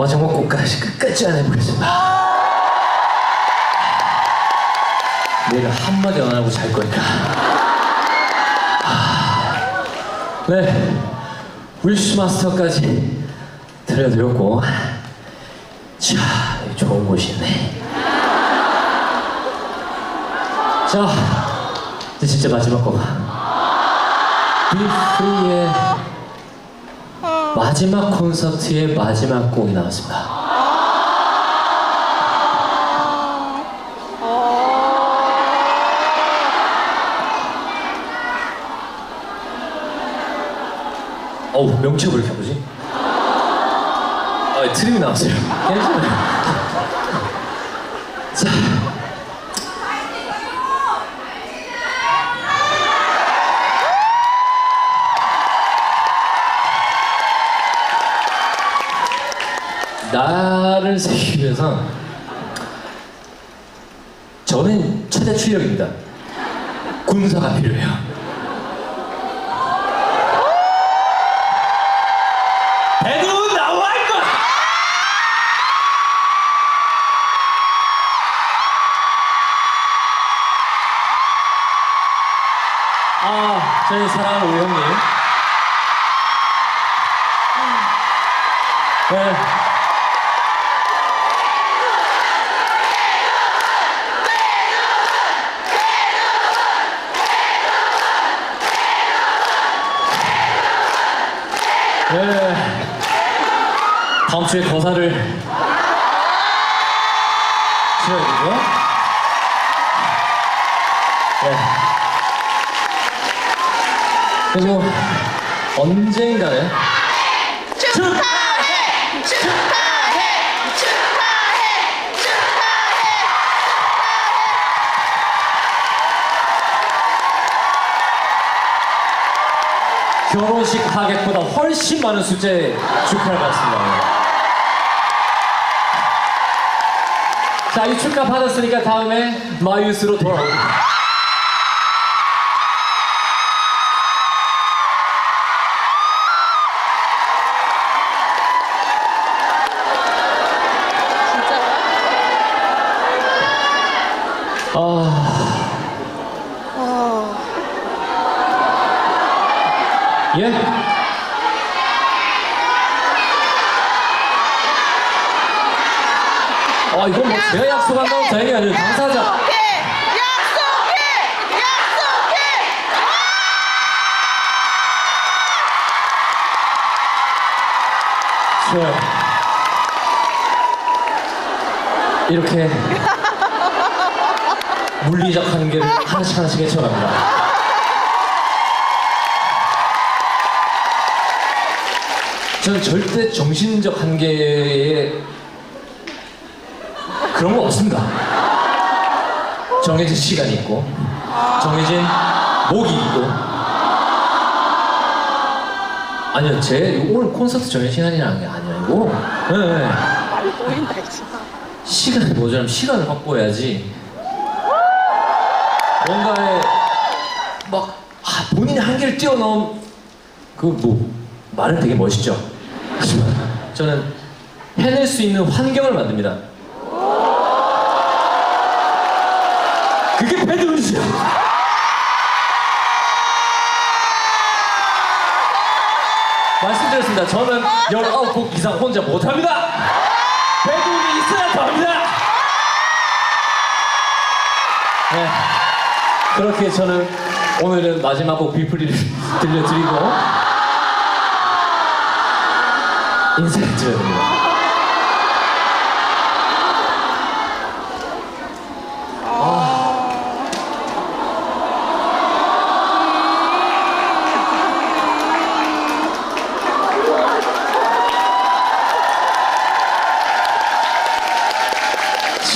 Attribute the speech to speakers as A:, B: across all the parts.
A: 마지막 곡까지 끝까지 안 해보겠습니다. 내가 한마디 안 하고 잘 거니까. 아, 네, 위시마스터까지 들려드렸고, 자, 좋은 곳이 있네. 자, 이제 진짜 마지막 곡. 비프리의 마지막 콘서트의 마지막 곡이 나왔습니다. 어우 명치가 왜 이렇게 아프지? 아 트림이 나왔어요. 괜찮아요. 위해서 저는 최대 출력입니다. 군사가 필요해요. 아, 저희 사랑하는 우리 형님. 네. 네. 주에 거사를 치러야 되고요. 네. 그리고 언젠가는
B: 축하해! 축하해! 축하해! 축하해!
A: 결혼식 하객보다 훨씬 많은 숫자의 축하를 받습니다. 자, 이 축하 받았으니까 다음에 마이유스로 돌아옵니다. 아니라 당사자.
B: 약속해! 약속해! 약속해!
A: 좋아요. 이렇게 물리적 한계를 하나씩 하나씩 헤쳐갑니다. 저는 절대 정신적 한계에 그런 거 없습니다. 정해진 시간이 있고, 정해진 목이 있고. 아니요, 제 오늘 콘서트 정해진 시간이라는 게 아니고, 네, 네. 시간이 모자라면 시간을 확보해야지. 뭔가에 막 아, 본인의 한계를 뛰어넘 그뭐 말은 되게 멋있죠. 하지만 저는 해낼 수 있는 환경을 만듭니다. 그게 패드운이죠. 말씀드렸습니다. 저는 19곡 이상 혼자 못합니다. 배구이 있어야 더 합니다. 네. 그렇게 저는 오늘은 마지막 곡 비프리를 들려드리고 인사를 드려야 됩니다.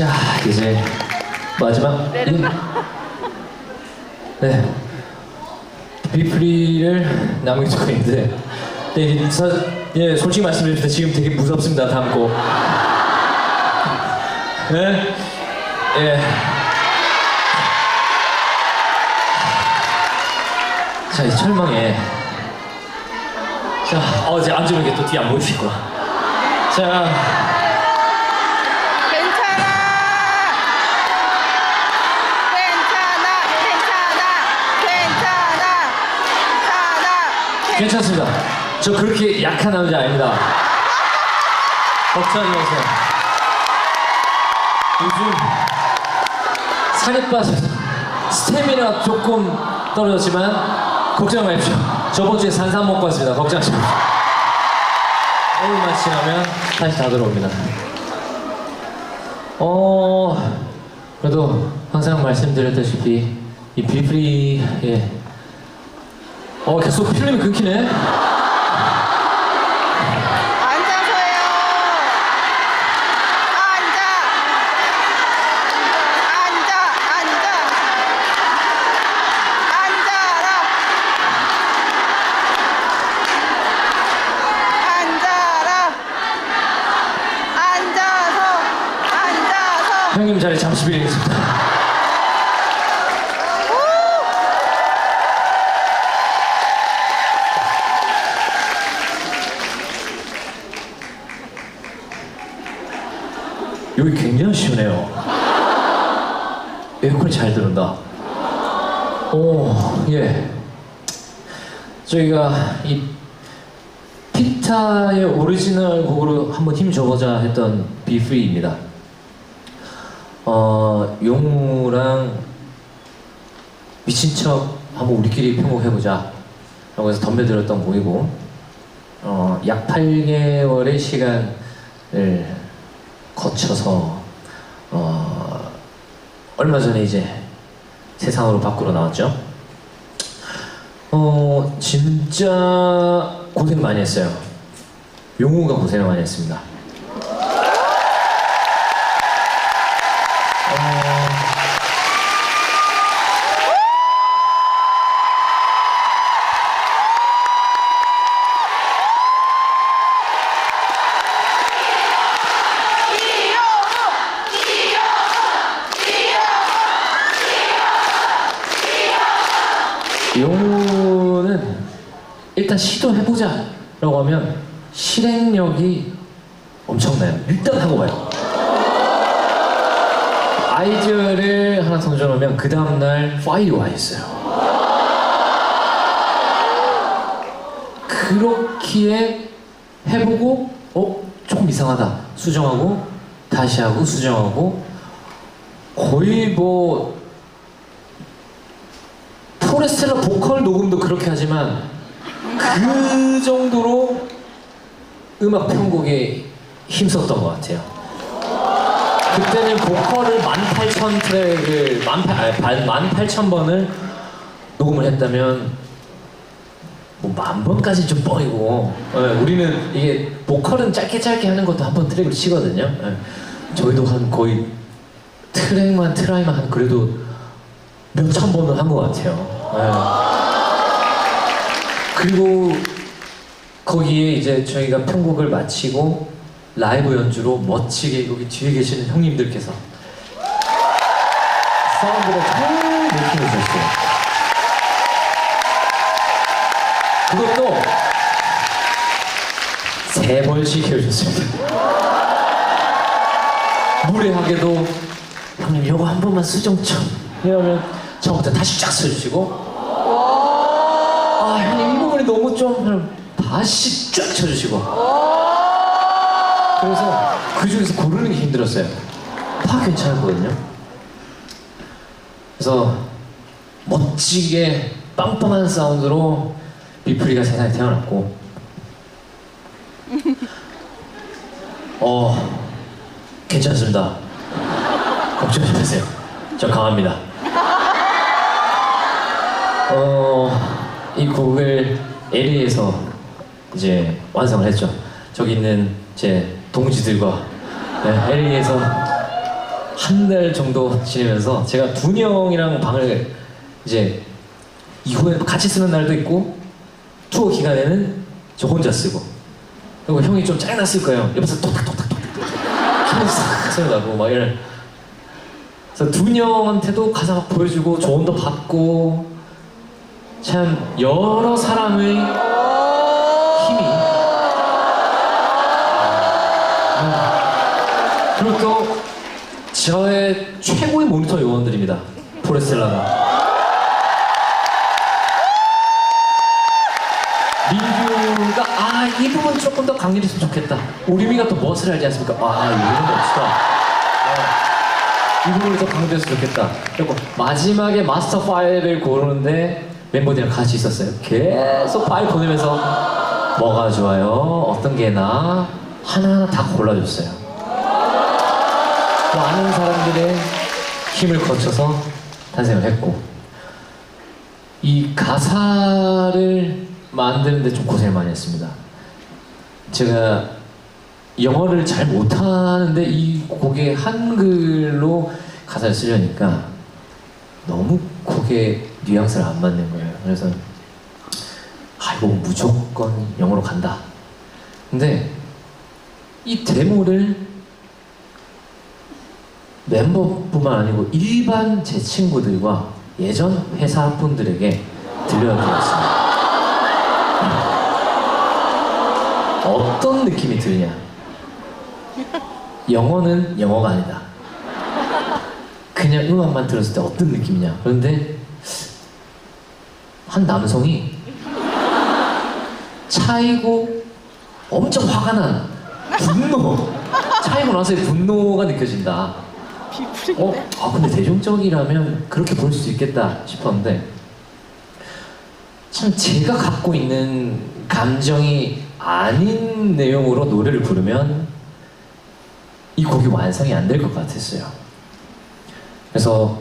A: 자, 이제 마지막 네. 네. 비프리를 남겨두고 있는데 네, 이 사, 예, 솔직히 말씀드릴 때 지금 되게 무섭습니다 다음 곡 네? 예. 자, 이 철망에 자, 어, 이제 앉으면 이게 또 뒤에 안 보이시구나. 자,
B: 괜찮아. 괜찮아. 괜찮아. 괜찮아.
A: 괜찮습니다. 저 그렇게 약한 남자 아닙니다. 걱정하지 마세요. 요즘 살이 빠져서 스태미나 조금 떨어졌지만 걱정 마십시오. 저번 주에 산삼 먹고 왔습니다. 걱정하지 마십시오. 오늘만 지나면 다시 다 들어옵니다. 어, 그래도 항상 말씀드렸다시피 이 비프리 예. 어 계속 필름이 끊기네.
B: 앉아서요. 앉아. 앉아. 앉아. 앉아라. 앉아라. 앉아서. 앉아서.
A: 형님 자리 잠시 빌리겠습니다. 여기 굉장히 시원해요. 에어컨이 잘 들어온다. 오, 예. 저희가 이 피타의 오리지널 곡으로 한번 힘 줘보자 했던 비프리입니다. 어, 용우랑 미친 척 한번 우리끼리 편곡해보자 라고 해서 덤벼들었던 곡이고 어, 약 8개월의 시간을 거쳐서 어, 얼마 전에 이제 세상으로 밖으로 나왔죠? 어, 진짜 고생 많이 했어요. 용우가 고생을 많이 했습니다 시도해보자 라고 하면 실행력이 엄청나요. 일단 하고 봐요. 아이디어를 하나 던져놓으면 그 다음날 파일이 와 있어요. 그렇기에 해보고 어? 조금 이상하다. 수정하고 다시 하고 수정하고. 거의 뭐 포레스텔라 보컬 녹음도 그렇게 하지만 그 정도로 음악 편곡에 힘썼던 것 같아요. 그때는 보컬을 18,000 트랙을 18,000번을 녹음을 했다면 뭐만 번까지 좀 뻥이고 예, 우리는 이게 보컬은 짧게 짧게 하는 것도 한 번 트랙을 치거든요. 예. 저희도 한 거의 트랙만 트라이만 한 그래도 몇 천 번을 한 것 같아요. 예. 그리고 거기에 이제 저희가 편곡을 마치고 라이브 연주로 멋지게 여기 뒤에 계시는 형님들께서 사운드를 잘 내키해주셨어요. 그것도 세 번씩 해주셨습니다. 무례하게도 형님 이거 한 번만 수정 좀 이러면 처음부터 다시 쫙 써주시고 너무 좀 다시 쫙 쳐주시고. 그래서 그 중에서 고르는 게 힘들었어요. 다 괜찮았거든요. 그래서 멋지게 빵빵한 사운드로 비프리가 세상에 태어났고. 어 괜찮습니다. 걱정하지 마세요. 저 강합니다. 어, 이 곡을 LA에서 이제 완성을 했죠. 저기 있는 제 동지들과 네, LA에서 한 달 정도 지내면서 제가 둔이 형이랑 방을 이제 이후에 같이 쓰는 날도 있고 투어 기간에는 저 혼자 쓰고 그리고 형이 좀 짜증났을 거예요. 옆에서 손이 싹 소리 나고 막 이런 그래서 둔이 형한테도 가사 막 보여주고 조언도 받고 참 여러 사람의 힘이. 아, 그리고 또 저의 최고의 모니터 요원들입니다. 포레셀라가. 민규가 아 이 부분 조금 더 강렬했으면 좋겠다. 우리미가 또 무엇을 알지 않습니까? 아 이런 거 없다. 이 부분을 더 강조했으면 좋겠다. 그리고 마지막에 마스터 파일을 고르는데 멤버들이랑 같이 있었어요. 계속 파일 보내면서 뭐가 좋아요? 어떤 게 나? 하나하나 다 골라줬어요. 많은 사람들의 힘을 거쳐서 탄생을 했고 이 가사를 만드는데 좀 고생을 많이 했습니다. 제가 영어를 잘 못하는데 이 곡에 한글로 가사를 쓰려니까 너무 곡에 뉘앙스를 안 맞는 거예요. 그래서 아 이거 무조건 영어로 간다. 근데 이 데모를 멤버뿐만 아니고 일반 제 친구들과 예전 회사 분들에게 들려드렸습니다. 어떤 느낌이 드냐? 영어는 영어가 아니다. 그냥 음악만 들었을 때 어떤 느낌이냐? 그런데 한 남성이 차이고 엄청 화가 난 분노, 차이고 나서의 분노가 느껴진다. 어, 아 근데 대중적이라면 그렇게 볼 수 있겠다 싶었는데 참 제가 갖고 있는 감정이 아닌 내용으로 노래를 부르면 이 곡이 완성이 안 될 것 같았어요. 그래서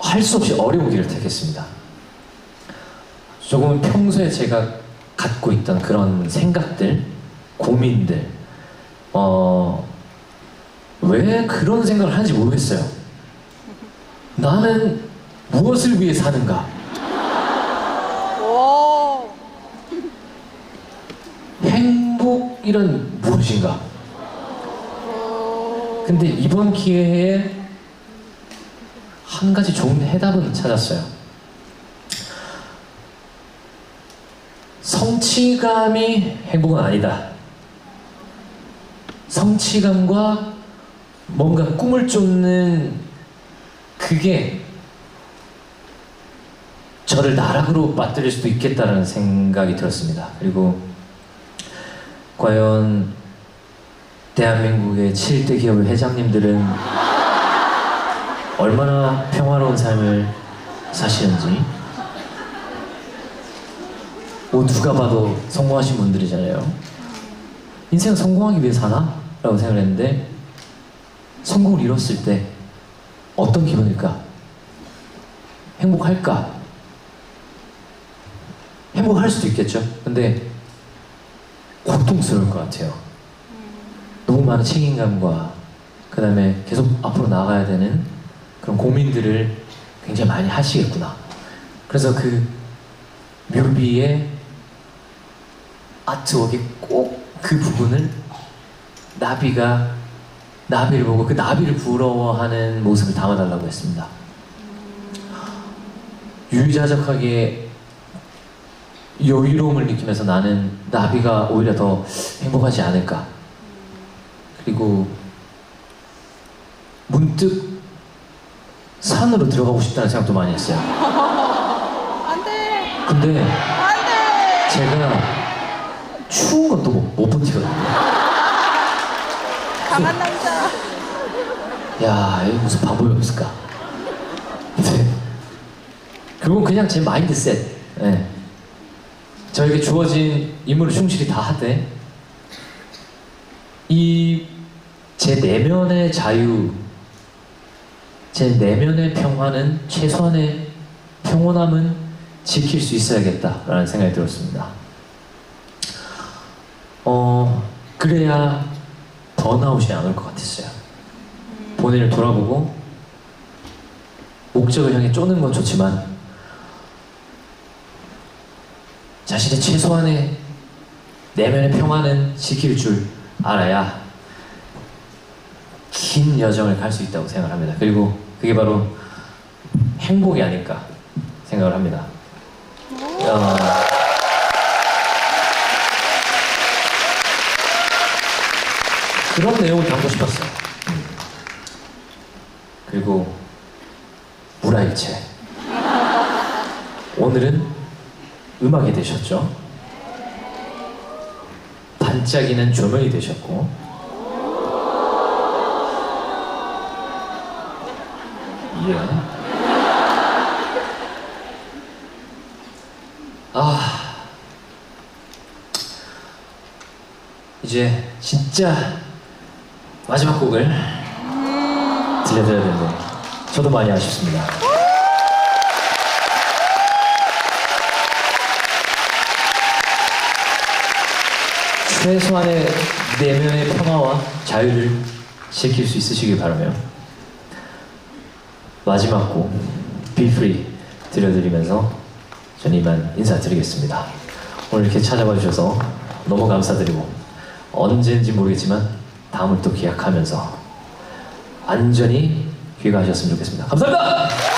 A: 할 수 없이 어려운 길을 택했습니다. 조금은 평소에 제가 갖고 있던 그런 생각들, 고민들, 어, 왜 그런 생각을 하는지 모르겠어요. 나는 무엇을 위해 사는가?
B: 오.
A: 행복이란 무엇인가? 근데 이번 기회에 한 가지 좋은 해답은 찾았어요. 성취감이 행복은 아니다. 성취감과 뭔가 꿈을 쫓는 그게 저를 나락으로 빠뜨릴 수도 있겠다는 생각이 들었습니다. 그리고 과연 대한민국의 7대 기업의 회장님들은 얼마나 평화로운 삶을 사시는지 뭐 누가 봐도 성공하신 분들이잖아요. 인생 성공하기 위해 사나? 라고 생각을 했는데 성공을 이뤘을 때 어떤 기분일까? 행복할까? 행복할 수도 있겠죠. 근데 고통스러울 것 같아요. 너무 많은 책임감과 그 다음에 계속 앞으로 나가야 되는 그런 고민들을 굉장히 많이 하시겠구나. 그래서 그 뮤비의 아트웍에 꼭 그 부분을 나비가 나비를 보고 그 나비를 부러워하는 모습을 담아달라고 했습니다. 유유자적하게 여유로움을 느끼면서 나는 나비가 오히려 더 행복하지 않을까. 그리고 문득 산으로 들어가고 싶다는 생각도 많이 했어요.
B: 안 돼.
A: 근데
B: 안 돼.
A: 제가 추운 것도 못, 못 버티거든요.
B: 강한 남자.
A: 야, 이거 무슨 방법이 없을까? 네. 그건 그냥 제 마인드셋. 네. 저에게 주어진 임무를 충실히 다 하되, 이 제 내면의 자유, 제 내면의 평화는 최소한의 평온함은 지킬 수 있어야겠다라는 생각이 들었습니다. 어, 그래야 번아웃이 안 올 것 같았어요. 본인을 돌아보고 목적을 향해 쪼는 건 좋지만 자신의 최소한의 내면의 평화는 지킬 줄 알아야 긴 여정을 갈 수 있다고 생각을 합니다. 그리고 그게 바로 행복이 아닐까 생각을 합니다. 어, 그런 내용을 담고 싶었어요. 그리고 물화일체. 오늘은 음악이 되셨죠. 반짝이는 조명이 되셨고 예. 아 이제 진짜 마지막 곡을 들려드려야 되는데 저도 많이 아쉽습니다. 최소한의 내면의 평화와 자유를 지킬 수 있으시길 바라며 마지막 곡 Be Free 들려드리면서 저는 이만 인사드리겠습니다. 오늘 이렇게 찾아봐 주셔서 너무 감사드리고 언제인지 모르겠지만 다음을 또 기약하면서 안전히 귀가하셨으면 좋겠습니다. 감사합니다.